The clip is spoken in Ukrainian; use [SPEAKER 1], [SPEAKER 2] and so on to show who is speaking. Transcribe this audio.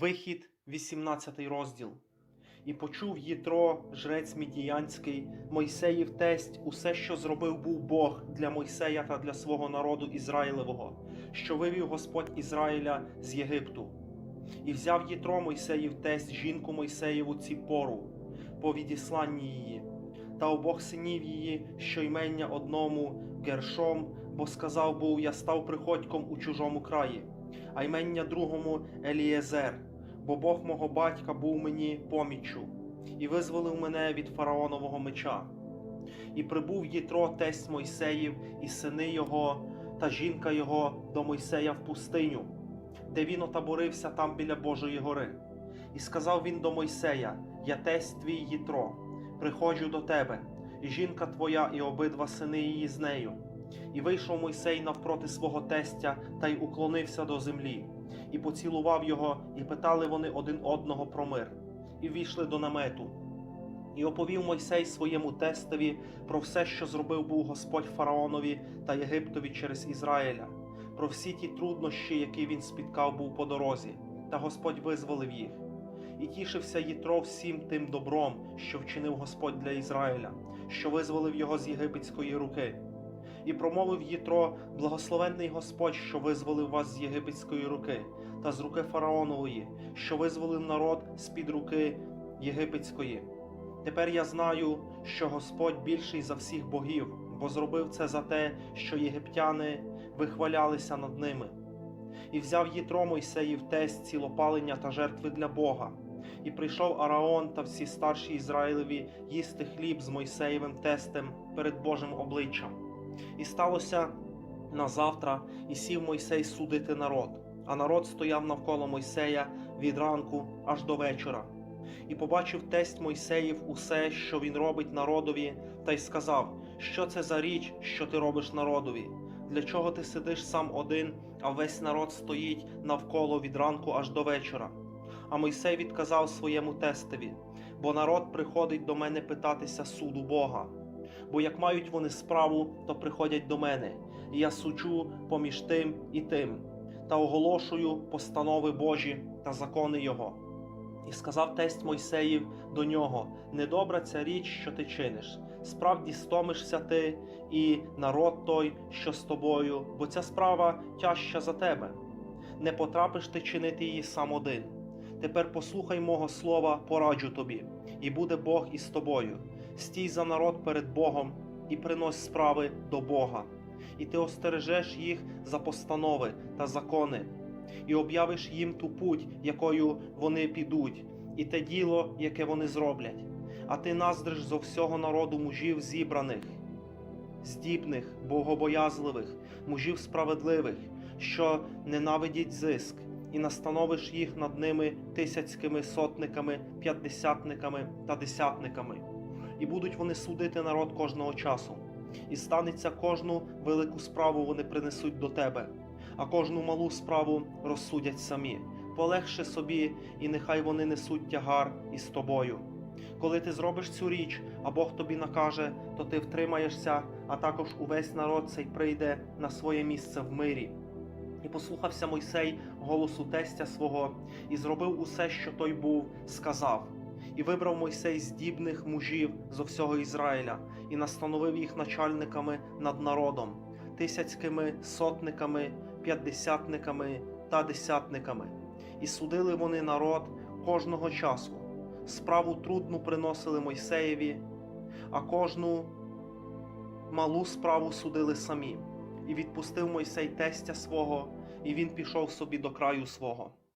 [SPEAKER 1] Вихід, 18 розділ. І почув Єтро, жрець Мідіянський, Мойсеїв тесть, усе, що зробив був Бог для Мойсея та для свого народу Ізраїлевого, що вивів Господь Ізраїля з Єгипту. І взяв Єтро Мойсеїв тесть жінку Мойсеєву Ціпору, по відісланні її, та обох синів її, що ймення одному Гершом, бо сказав був, я став приходьком у чужому краї, а ймення другому Елієзер, бо Бог мого батька був мені поміччю, і визволив мене від фараонового меча. І прибув Єтро тесть Мойсеїв, і сини його та жінка його до Мойсея в пустиню, де він отаборився там біля Божої гори. І сказав він до Мойсея: Я тесть твій Єтро, приходжу до тебе, і жінка твоя, і обидва сини її з нею. І вийшов Мойсей навпроти свого тестя та й уклонився до землі, і поцілував його, і питали вони один одного про мир, і війшли до намету. І оповів Мойсей своєму тестові про все, що зробив був Господь фараонові та Єгиптові через Ізраїля, про всі ті труднощі, які він спіткав був по дорозі, та Господь визволив їх. І тішився Єтро всім тим добром, що вчинив Господь для Ізраїля, що визволив його з єгипетської руки. І промовив Єтро, благословенний Господь, що визволив вас з єгипетської руки, та з руки фараонової, що визволив народ з під руки єгипетської. Тепер я знаю, що Господь більший за всіх богів, бо зробив це за те, що єгиптяни вихвалялися над ними. І взяв Єтро Мойсеїв тесть цілопалення та жертви для Бога. І прийшов Араон та всі старші Ізраїлеві їсти хліб з Мойсеєвим тестем перед Божим обличчям. І сталося на завтра, і сів Мойсей судити народ, а народ стояв навколо Мойсея від ранку аж до вечора. І побачив тесть Мойсеїв усе, що він робить народові, та й сказав, що це за річ, що ти робиш народові? Для чого ти сидиш сам один, а весь народ стоїть навколо від ранку аж до вечора? А Мойсей відказав своєму тестові, бо народ приходить до мене питатися суду Бога. Бо як мають вони справу, то приходять до мене, і я суджу поміж тим і тим, та оголошую постанови Божі та закони Його. І сказав тесть Мойсеїв до нього: Недобра ця річ, що ти чиниш. Справді стомишся ти і народ той, що з тобою, бо ця справа тяжча за тебе. Не потрапиш ти чинити її сам один. Тепер послухай мого слова, пораджу тобі, і буде Бог із тобою. Стій за народ перед Богом і принось справи до Бога, і ти остережеш їх за постанови та закони, і об'явиш їм ту путь, якою вони підуть, і те діло, яке вони зроблять. А ти наздриш зо всього народу мужів зібраних, здібних, богобоязливих, мужів справедливих, що ненавидять зиск, і настановиш їх над ними тисяцькими сотниками, п'ятдесятниками та десятниками. І будуть вони судити народ кожного часу, і станеться кожну велику справу вони принесуть до тебе, а кожну малу справу розсудять самі. Полегше собі, і нехай вони несуть тягар із тобою. Коли ти зробиш цю річ, а Бог тобі накаже, то ти втримаєшся, а також увесь народ цей прийде на своє місце в мирі. І послухався Мойсей голосу тестя свого, і зробив усе, що той був, сказав. І вибрав Мойсей здібних мужів зо всього Ізраїля, і настановив їх начальниками над народом, тисяцькими сотниками, п'ятдесятниками та десятниками. І судили вони народ кожного часу. Справу трудну приносили Мойсеєві, а кожну малу справу судили самі. І відпустив Мойсей тестя свого, і він пішов собі до краю свого.